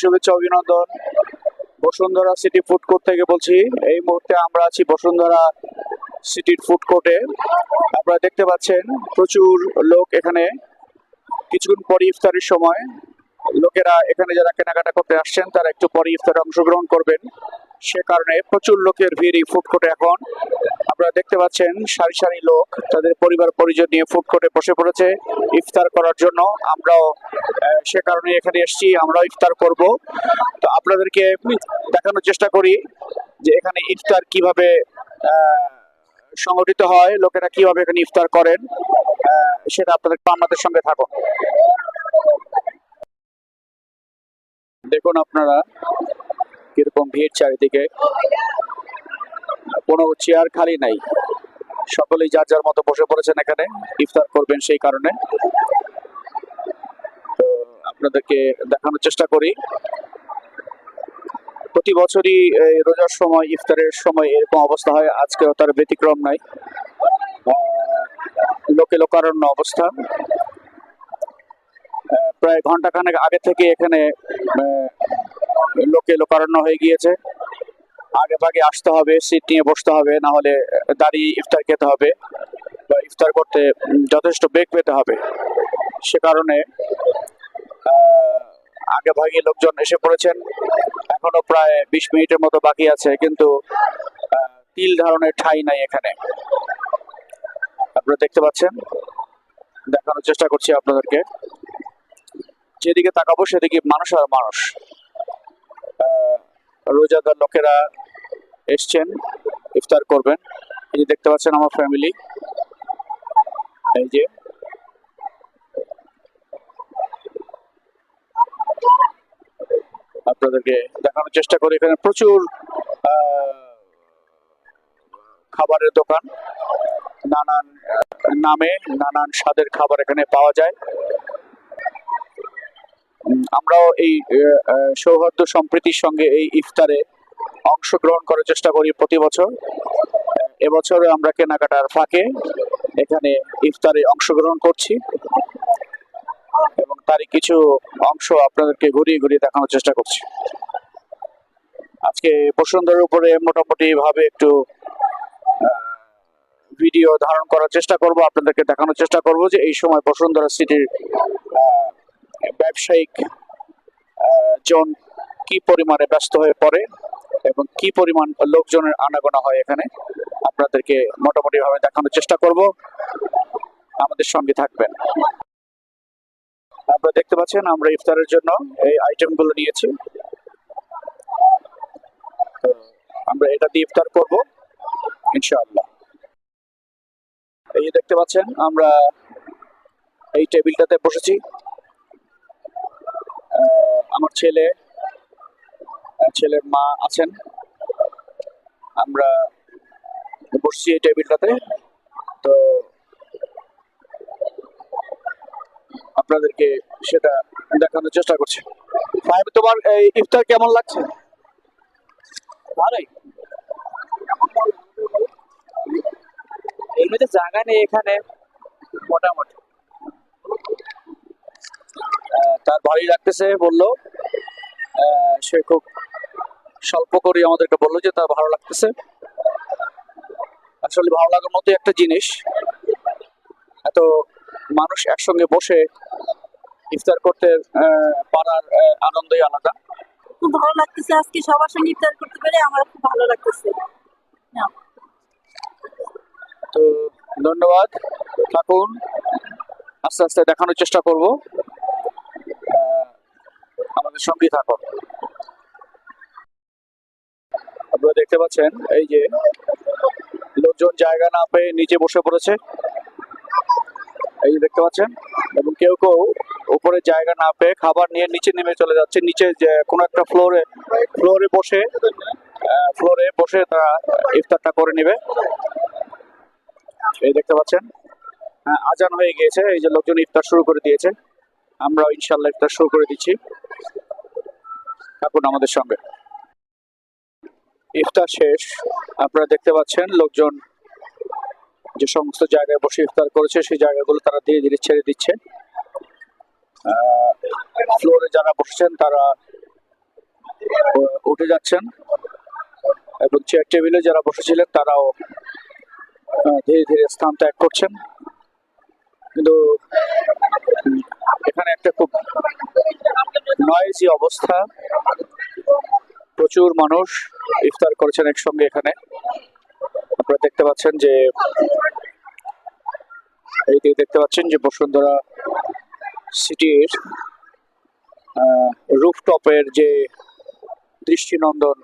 শুভেচ্ছা, অভিনন্দন। Bashundhara city food court থেকে বলছি, এই মুহূর্তে আমরা আছি বসুন্ধরা সিটির ফুড কোর্টে আপনারা দেখতে পাচ্ছেন, প্রচুর লোক এখানে। কিছুক্ষণ পরে ইফতারের সময়। লোকেরা এখানে যারা কেনাকাটা করতে আসছেন, তারা একটু পরে ইফতারে অংশগ্রহণ করবেন। সে কারণে প্রচুর লোকের ভিড় এই ফুড এখন। আপনারা দেখতে পাচ্ছেন, সারি সারি লোক তাদের পরিবার পরিজন নিয়ে ফুড কোর্টে বসে পড়েছে ইফতার করার জন্য। আমরাও সে কারণে এখানে এসেছি, আমরাও ইফতার করব। তো আপনাদেরকে দেখানোর চেষ্টা করি যে এখানে ইফতার কীভাবে সংগঠিত হয়, লোকেরা কীভাবে এখানে ইফতার করেন সেটা আপনাদের আমাদের সঙ্গে থাকুন দেখুন আপনারা কীরকম ভিড় চারিদিকে। কোনো চেয়ার খালি নাই। সকলেই যার যার মতো বসে পড়েছেন এখানে, ইফতার করবেন সেই কারণে। তো আপনাদেরকে দেখানোর চেষ্টা করি। প্রতি বছরই রোজার সময়, ইফতারের সময় এরকম অবস্থা হয়। আজকেও তার ব্যতিক্রম নাই। লোকে লোকারণ্য অবস্থা। প্রায় ঘণ্টা খানেক আগে থেকে এখানে লোকে লোকারণ্য হয়ে গিয়েছে। আগে ভাগে আসতে হবে, সিট নিয়ে বসতে হবে, না হলে দাঁড়িয়ে ইফতার খেতে হবে বা ইফতার করতে যথেষ্ট বেগ পেতে হবে। সে কারণে আগে ভাগে লোকজন এসে পড়েছেন। এখনও প্রায় বিশ মিনিটের মতো বাকি আছে, কিন্তু তিল ধারণের ঠাঁই নাই এখানে। আপনারা দেখতে পাচ্ছেন? দেখানোর চেষ্টা করছি আপনাদেরকে। যেদিকে তাকাবো সেদিকে মানুষ আর মানুষ। রোজাদার লোকেরা এসছেন, ইফতার করবেন। এই যে দেখতে পাচ্ছেন আমার ফ্যামিলি এই যে। আপনাদেরকে দেখানোর চেষ্টা করি, এখানে প্রচুর খাবারের দোকান। নানান নামে নানান স্বাদের খাবার এখানে পাওয়া যায়। আমরাও এই সৌহার্দ্য সম্প্রীতির সঙ্গে এই ইফতারে অংশগ্রহণ করার চেষ্টা করি প্রতি বছর। এবছরে আমরা কেনাকাটার ফাঁকে এখানে ইফতারে অংশগ্রহণ করছি এবং তারই কিছু অংশ আপনাদেরকে ঘুরিয়ে ঘুরিয়ে দেখানোর চেষ্টা করছি। আজকে বসুন্ধরার উপরে মোটামুটি ভাবে একটু ভিডিও ধারণ করার চেষ্টা করব, আপনাদেরকে দেখানোর চেষ্টা করব যে এই সময় বসুন্ধরা সিটির ব্যবসায়িক জন কি পরিমাণে ব্যস্ত হয়ে পড়ে এবং কি পরিমাণ লোকজনের আনাগোনা হয় এখানে, আপনাদেরকে মোটামুটিভাবে দেখানোর চেষ্টা করব। আমাদের সঙ্গে থাকবেন। আপনারা দেখতে পাচ্ছেন, আমরা ইফতারের জন্য এই আইটেমগুলো নিয়েছি। আমরা এটা দিয়ে ইফতার করব, ইনশাআল্লাহ। এই দেখতে পাচ্ছেন, আমরা এই টেবিলটাতে বসেছি। আমার ছেলে ছেলের মা আছেন। আমরা বসছি এই টেবিলটাতে। তো আপনাদেরকে সেটা দেখানোর চেষ্টা করছি। তোমার এই ইফতার কেমন লাগছে? ভালোই। এমনিতে জায়গা নেই এখানে মোটামুটি। তার ভালোই লাগতেছে বলল সে খুব স্বল্প করে আমাদেরকে বলল যে তার ভালো লাগতেছে। আসলে ভালো লাগার মতো একটা জিনিস। এত মানুষ একসঙ্গে বসে ইফতার করতে পারার আনন্দই আলাদা। খুব ভালো লাগতেছে আজকে সবার সঙ্গে ইফতার করতে পেরে আমার খুব ভালো লাগতেছে। তো ধন্যবাদ থাকুন। আস্তে আস্তে দেখানোর চেষ্টা করব। আহ, আমাদের সঙ্গে থাকুন। আপনারা দেখতে পাচ্ছেন, এই যে লোকজন জায়গা না পেয়ে নিচে বসে পড়েছে। এই দেখতে পাচ্ছেন, এবং কেউ কেউ উপরে জায়গা না পেয়ে খাবার নিয়ে নিচে নেমে চলে যাচ্ছে। নিচে যে কোনো একটা ফ্লোরে ফ্লোরে বসে ফ্লোরে বসে তারা ইফতারটা করে নেবে। এই দেখতে পাচ্ছেন আজান হয়ে গিয়েছে। এই যে লোকজন ইফতার শুরু করে দিয়েছে। আমরা ইনশাল্লাহ ইফতার শুরু করে দিচ্ছি। থাকুন আমাদের সঙ্গে। ইফতার শেষ। আপনারা দেখতে পাচ্ছেন লোকজন যে সমস্ত জায়গায় বসে ইফতার করেছে, সেই জায়গাগুলো তারা ধীরে ধীরে ছেড়ে দিচ্ছে। ফ্লোরে যারা বসেছেন তারা উঠে যাচ্ছেন এবং চেয়ার টেবিলে যারা বসেছিলেন তারাও ধীরে ধীরে স্থান ত্যাগ করছেন। কিন্তু এখানে একটা খুব নয়েজি অবস্থা। প্রচুর মানুষ ইফতার করেছেন একসঙ্গে এখানে। আপনারা দেখতে পাচ্ছেন যে এই দিকে দেখতে পাচ্ছেন যে বসুন্ধরা সিটির রুফটপের যে দৃষ্টিনন্দন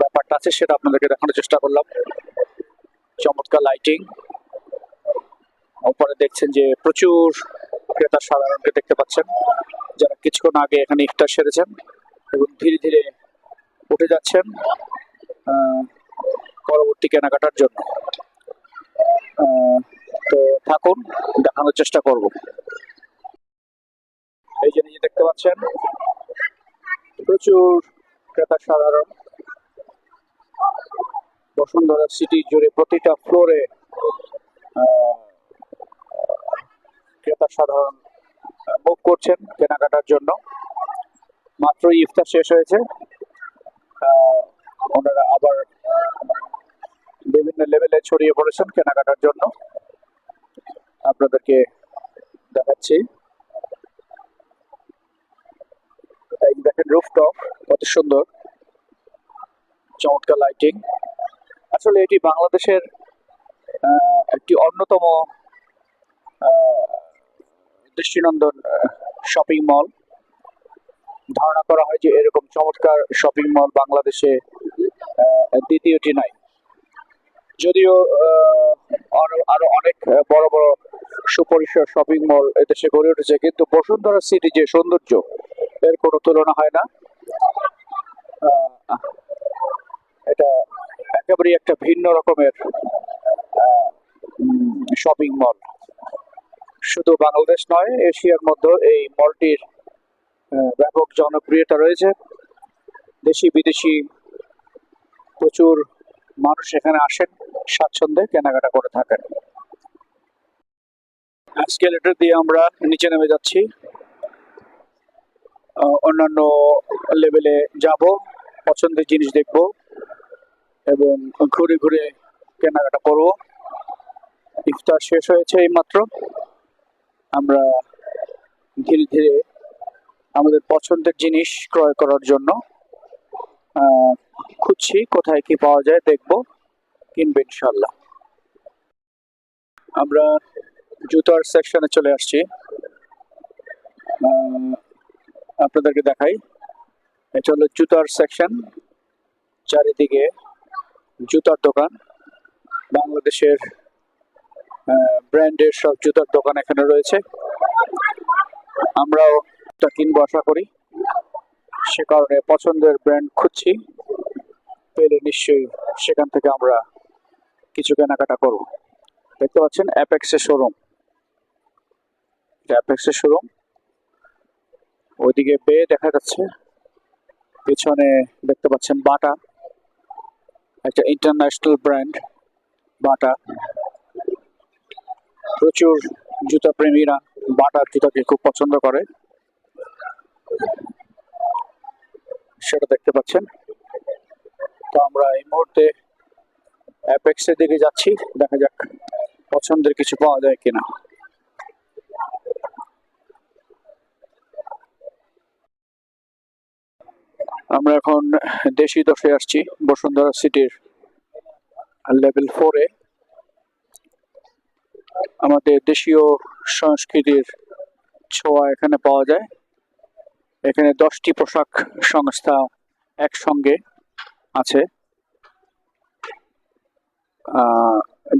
ব্যাপারটা আছে সেটা আপনাদেরকে দেখানোর চেষ্টা করলাম। চমৎকার লাইটিং উপরে দেখছেন যে প্রচুর ক্রেতা সাধারণকে দেখতে পাচ্ছেন, যারা কিছুক্ষণ আগে এখানে ইফতার সেরেছেন এবং ধীরে ধীরে উঠে যাচ্ছেন পরবর্তী কেনাকাটার জন্য। তো থাকুন, দেখানোর চেষ্টা করব। এই যে নিজে দেখতে পাচ্ছেন, প্রচুর ক্রেতা সাধারণ। বসুন্ধরা সিটি জুড়ে প্রতিটা ফ্লোরে ক্রেতা সাধারণ মুভ করছেন কেনাকাটার জন্য। মাত্র ইফতার শেষ হয়েছে। ওনারা আবার বিভিন্ন লেভেলে ছড়িয়ে পড়েছেন কেনাকাটার জন্য। আপনাদেরকে দেখাচ্ছি। দেখেন রুফটপ কত সুন্দর। চমৎকার লাইটিং আসলে এটি বাংলাদেশের একটি অন্যতম দৃষ্টিনন্দন শপিং মল ধারণা করা হয় যে এরকম চমৎকার শপিং মল বাংলাদেশে দ্বিতীয়টি নাই। যদিও আরও অনেক বড় বড় সুপরিসর শপিং মল এদেশে গড়ে উঠেছে, কিন্তু বসুন্ধরা সিটি যে সৌন্দর্য, এর কোনো তুলনা হয় না। এটা একেবারেই একটা ভিন্ন রকমের শপিং মল শুধু বাংলাদেশ নয়, এশিয়ার মধ্যে এই মলটির ব্যাপক জনপ্রিয়তা রয়েছে। দেশি, বিদেশি প্রচুর মানুষ এখানে আসেন, স্বাচ্ছন্দ্যে কেনাকাটা করে থাকেন। এসকেলেটর দিয়ে আমরা নিচে নেমে যাচ্ছি। অন্যান্য লেভেলে যাব, পছন্দের জিনিস দেখব এবং ঘুরে ঘুরে কেনাকাটা করব। ইফতার শেষ হয়েছে এইমাত্র। আমরা ধীরে ধীরে আমাদের পছন্দের জিনিস ক্রয় করার জন্য খুঁজছি কোথায় কি পাওয়া যায়, দেখব, কিনবো ইনশাল্লাহ আমরা জুতার সেকশনে চলে আসছি। আপনাদেরকে দেখাই। এটা হলো জুতার সেকশন চারিদিকে জুতার দোকান, বাংলাদেশের ব্র্যান্ডের সব জুতার দোকান এখানে রয়েছে। আমরাও একটা কিনবো আশা করি। সে কারণে পছন্দের ব্র্যান্ড খুঁজছি। পেলে নিশ্চয়ই সেখান থেকে আমরা কিছু কেনাকাটা করব। দেখতে পাচ্ছেন অ্যাপেক্সের শোরুম। অ্যাপেক্সের শোরুম। ওইদিকে বে দেখা যাচ্ছে। পেছনে দেখতে পাচ্ছেন বাটা। একটা ইন্টারন্যাশনাল ব্র্যান্ড বাটা। প্রচুর জুতা প্রেমীরা বাটার জুতাকে খুব পছন্দ করে। সেটা দেখতে পাচ্ছেন। তো আমরা এই মুহূর্তে অ্যাপেক্সের দিকে যাচ্ছি। দেখা যাক পছন্দের কিছু পাওয়া যায় কিনা। আমরা এখন দেশি দশে আসছি। বসুন্ধরা সিটির লেভেল ফোরে আমাদের দেশীয় সংস্কৃতির ছোঁয়া এখানে পাওয়া যায়। এখানে দশটি পোশাক সংস্থা একসঙ্গে আছে।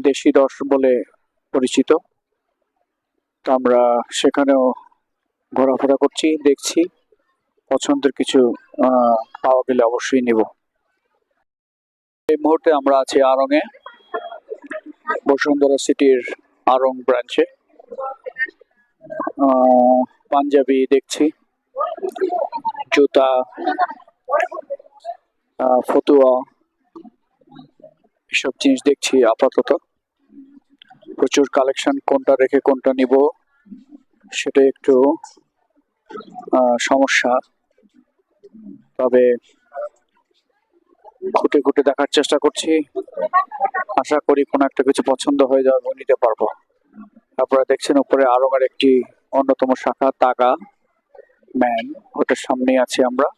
দেশি দশ বলে পরিচিত। তো আমরা সেখানেও ঘোরাফেরা করছি, দেখছি। পছন্দের কিছু পাওয়া গেলে অবশ্যই নিব। এই মুহূর্তে আমরা আছি আরঙে। বসুন্ধরা সিটির আরং ব্রাঞ্চে। পাঞ্জাবি দেখছি। জুতা ফতুয়া, এসব জিনিস দেখছি আপাতত। প্রচুর কালেকশন, কোনটা রেখে কোনটা নিব সেটা একটু সমস্যা। তবে খুঁটে খুঁটে দেখার চেষ্টা করছি। আশা করি কোনো একটা কিছু পছন্দ হয়ে যাবে এবং নিতে পারব। তারপরে দেখছেন উপরে আরঙের একটি অন্যতম শাখা, তাগা ম্যান। ওটার সামনে আছি আমরা।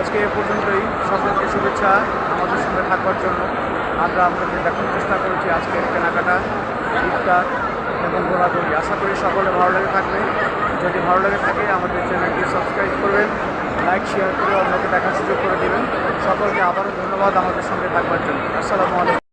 আজকে এ পর্যন্তই। সকলকে শুভেচ্ছা, আমাদের সঙ্গে থাকবার জন্য। আমরা আপনাদের দেখার চেষ্টা করেছি আজকের কেনাকাটা ইফতার এবং ঘোরাঘুরি। আশা করি সকলে ভালো লেগে থাকবে। যদি ভালো লেগে থাকে, আমাদের চ্যানেলটি সাবস্ক্রাইব করবেন, লাইক, শেয়ার করে অন্যকে দেখার সুযোগ করে দেবেন। সকলকে আবারও ধন্যবাদ আমাদের সঙ্গে থাকবার জন্য। আসসালামু আলাইকুম।